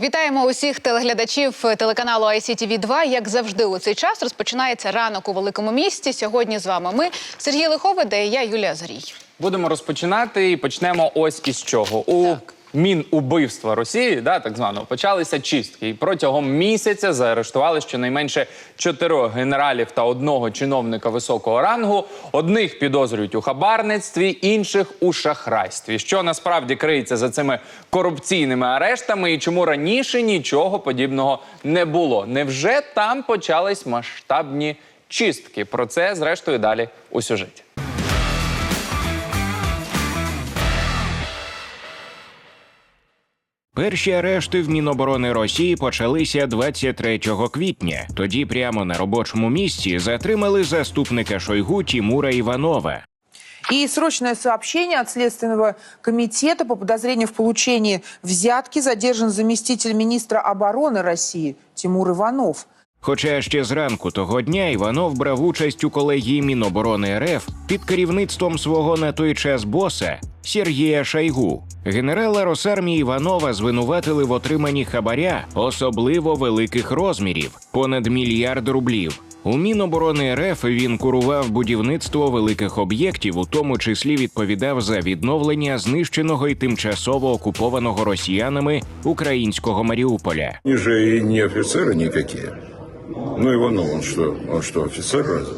Вітаємо усіх телеглядачів телеканалу ICTV 2 Як завжди, у цей час розпочинається ранок у великому місті. Сьогодні з вами ми Сергій Лиховиде і я Юлія Зарій. Будемо розпочинати і почнемо ось із чого. У Так. Мінубивства Росії, да, так званого, почалися чистки. І протягом місяця заарештували щонайменше чотирьох генералів та одного чиновника високого рангу. Одних підозрюють у хабарництві, інших у шахрайстві. Що насправді криється за цими корупційними арештами і чому раніше нічого подібного не було? Невже там почались масштабні чистки? Про це зрештою далі у сюжеті. Перші арешти в Міноборони Росії почалися 23 квітня. Тоді прямо на робочому місці затримали заступника Шойгу Тимура Іванова. И срочное сообщение от Следственного комитета по подозрению в получении взятки задержан заместитель министра обороны России Тимур Иванов. Хоча ще зранку того дня Іванов брав участь у колегії Міноборони РФ під керівництвом свого на той час боса Сергія Шайгу. Генерала Росармії Іванова звинуватили в отриманні хабаря особливо великих розмірів понад мільярд рублів. У Міноборони РФ він курував будівництво великих об'єктів, у тому числі відповідав за відновлення знищеного і тимчасово окупованого росіянами українського Маріуполя. Они же и не офицеры никакие. Ну, Иванов, он что, он что, офицер разве?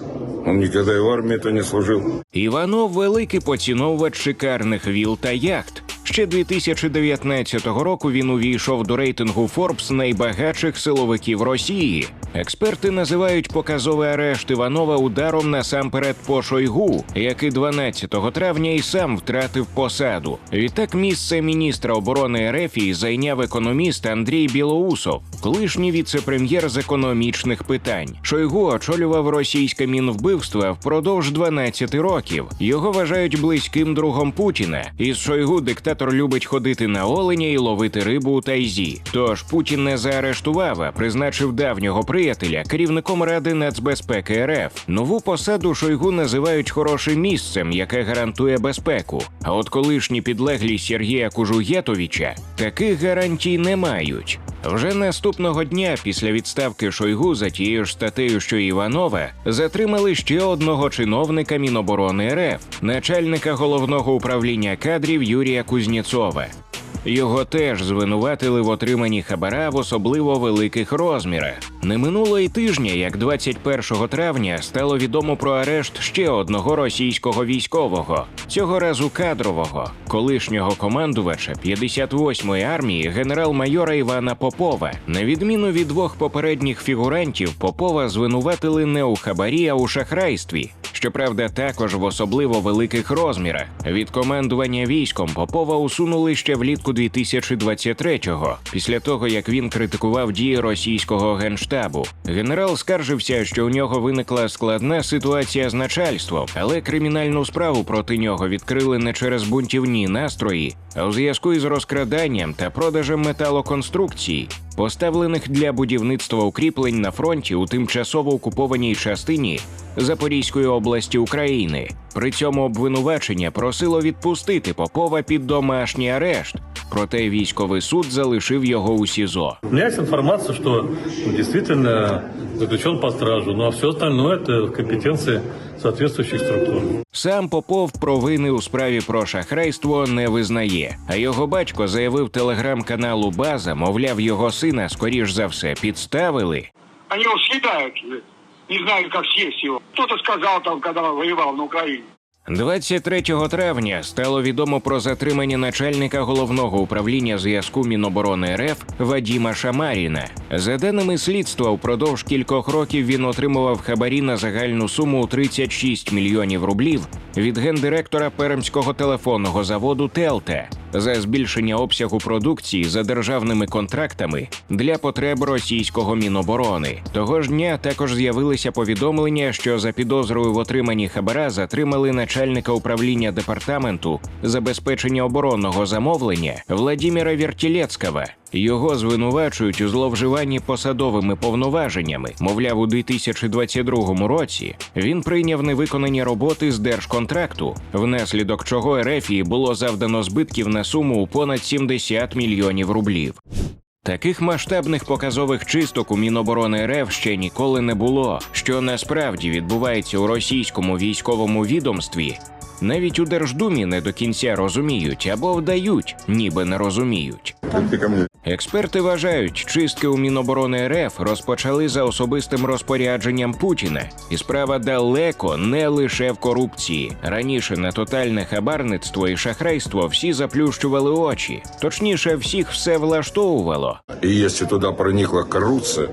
Он никогда и в армии-то не служил. Іванов великий поціновувач шикарних віл та яхт. Ще 2019 року він увійшов до рейтингу Forbes найбагатших силовиків Росії. Експерти називають показовий арешт Іванова ударом насамперед по Шойгу, який 12 травня і сам втратив посаду. Відтак місце міністра оборони Ерефії зайняв економіст Андрій Білоусов, колишній віце-прем'єр з економічних питань. Шойгу очолював російське мінвбивство впродовж 12 років. Його вважають близьким другом Путіна. Із Шойгу диктатор любить ходити на оленя і ловити рибу у тайзі. Тож Путін не заарештував, а призначив давнього приятеля керівником Ради нацбезпеки РФ. Нову посаду Шойгу називають хорошим місцем, яке гарантує безпеку. А от колишні підлеглі Сергія Кужуєтовича таких гарантій не мають. Вже наступного дня після відставки Шойгу за тією ж статтею, що Іванове, затримали ще одного чиновника Міноборони РФ, начальника головного управління кадрів Юрія Кузнєцова. Його теж звинуватили в отриманні хабара в особливо великих розмірах. Не минуло й тижня, як 21 травня стало відомо про арешт ще одного російського військового, цього разу кадрового, колишнього командувача 58-ї армії генерал-майора Івана Попова. На відміну від двох попередніх фігурантів, Попова звинуватили не у хабарі, а у шахрайстві. Щоправда, також в особливо великих розмірах. Від командування військом Попова усунули ще влітку 2023-го, після того як він критикував дії російського генштабу. Генерал скаржився, що у нього виникла складна ситуація з начальством, але кримінальну справу проти нього відкрили не через бунтівні настрої, а у зв'язку із розкраданням та продажем металоконструкцій, поставлених для будівництва укріплень на фронті у тимчасово окупованій частині Запорізької області України. При цьому обвинувачення просило відпустити Попова під домашній арешт, проте військовий суд залишив його у СІЗО. У меня есть информация, что он действительно заключен по стражу, ну а все остальное это в компетенции соответствующих структур. Сам Попов провини у справі про шахрайство не визнає. А його батько заявив телеграм-каналу База, мовляв, його сина, скоріш за все, підставили. Они его съедают, не знаю, как съесть его. Кто-то сказал там, когда воевал на Украине. 23 травня стало відомо про затримання начальника головного управління зв'язку Міноборони РФ Вадіма Шамаріна. За даними слідства, впродовж кількох років він отримував хабарі на загальну суму у 36 мільйонів рублів від гендиректора Пермського телефонного заводу Телте за збільшення обсягу продукції за державними контрактами для потреб російського міноборони. Того ж дня також з'явилися повідомлення, що за підозрою в отриманні хабара затримали начальника управління департаменту забезпечення оборонного замовлення Владіміра Вертілецького. Його звинувачують у зловживанні посадовими повноваженнями. Мовляв, у 2022 році він прийняв невиконані роботи з держконтракту, внаслідок чого Ерефії було завдано збитків на суму у понад 70 мільйонів рублів. Таких масштабних показових чисток у Міноборони РФ ще ніколи не було. Що насправді відбувається у російському військовому відомстві, навіть у Держдумі не до кінця розуміють або вдають, ніби не розуміють. Ко мне. Експерти вважають, чистки у Міноборони РФ розпочали за особистим розпорядженням Путіна, і справа далеко не лише в корупції. Раніше на тотальне хабарництво і шахрайство всі заплющували очі. Точніше, всіх все влаштовувало. И если туда проникла коррупция,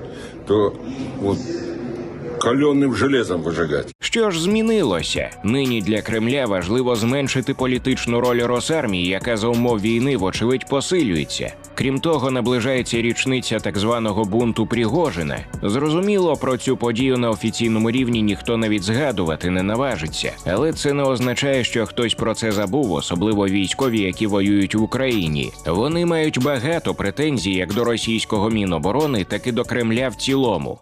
то вот каленым железом выжигать. Що ж змінилося? Нині для Кремля важливо зменшити політичну роль Росармії, яка за умов війни, вочевидь, посилюється. Крім того, наближається річниця так званого бунту Пригожина. Зрозуміло, про цю подію на офіційному рівні ніхто навіть згадувати не наважиться, але це не означає, що хтось про це забув, особливо військові, які воюють в Україні. Вони мають багато претензій як до російського міноборони, так і до Кремля в цілому.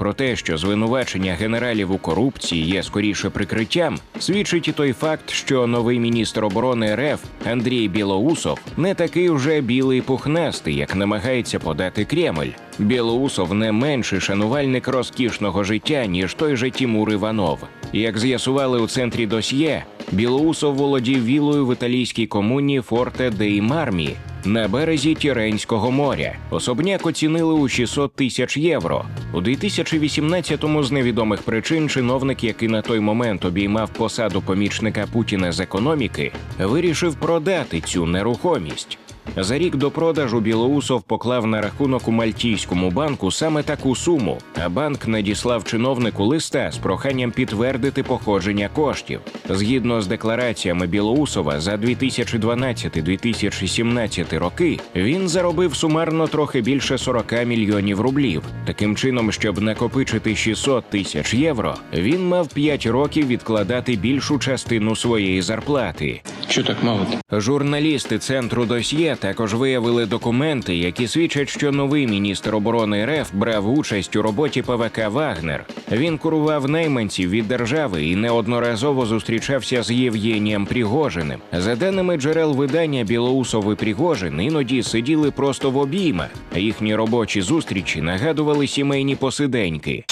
Про те, що звинувачення генералів у корупції є скоріше прикриттям, свідчить і той факт, що новий міністр оборони РФ Андрій Білоусов не такий вже білий пухнастий, як намагається подати Кремль. Білоусов не менший шанувальник розкішного життя, ніж той же Тімур Іванов. Як з'ясували у центрі досьє, Білоусов володів вілою в італійській комуні Форте деї Мармі на березі Тіренського моря. Особняк оцінили у 600 тисяч євро. У 2018-му з невідомих причин чиновник, який на той момент обіймав посаду помічника Путіна з економіки, вирішив продати цю нерухомість. За рік до продажу Білоусов поклав на рахунок у Мальтійському банку саме таку суму, а банк надіслав чиновнику листа з проханням підтвердити походження коштів. Згідно з деклараціями Білоусова, за 2012-2017 роки він заробив сумарно трохи більше 40 мільйонів рублів. Таким чином, щоб накопичити 600 тисяч євро, він мав 5 років відкладати більшу частину своєї зарплати. Що так мало? Журналісти центру досьє також виявили документи, які свідчать, що новий міністр оборони РФ брав участь у роботі ПВК Вагнер. Він курував найманців від держави і неодноразово зустрічався з Євгенієм Пригожиним. За даними джерел видання, Білоусов і Пригожин іноді сиділи просто в обіймах, їхні робочі зустрічі нагадували сімейні посиденьки.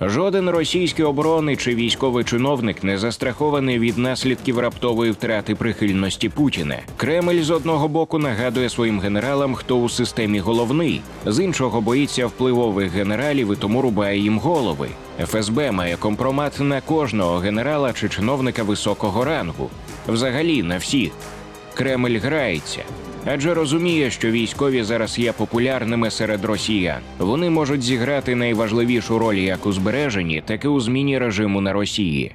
Жоден російський оборонний чи військовий чиновник не застрахований від наслідків раптової втрати прихильності Путіна. Кремль з одного боку нагадує своїм генералам, хто у системі головний, з іншого боїться впливових генералів і тому рубає їм голови. ФСБ має компромат на кожного генерала чи чиновника високого рангу, взагалі на всіх. Кремль грається. Адже розуміє, що військові зараз є популярними серед росіян. Вони можуть зіграти найважливішу роль як у збереженні, так і у зміні режиму на Росії.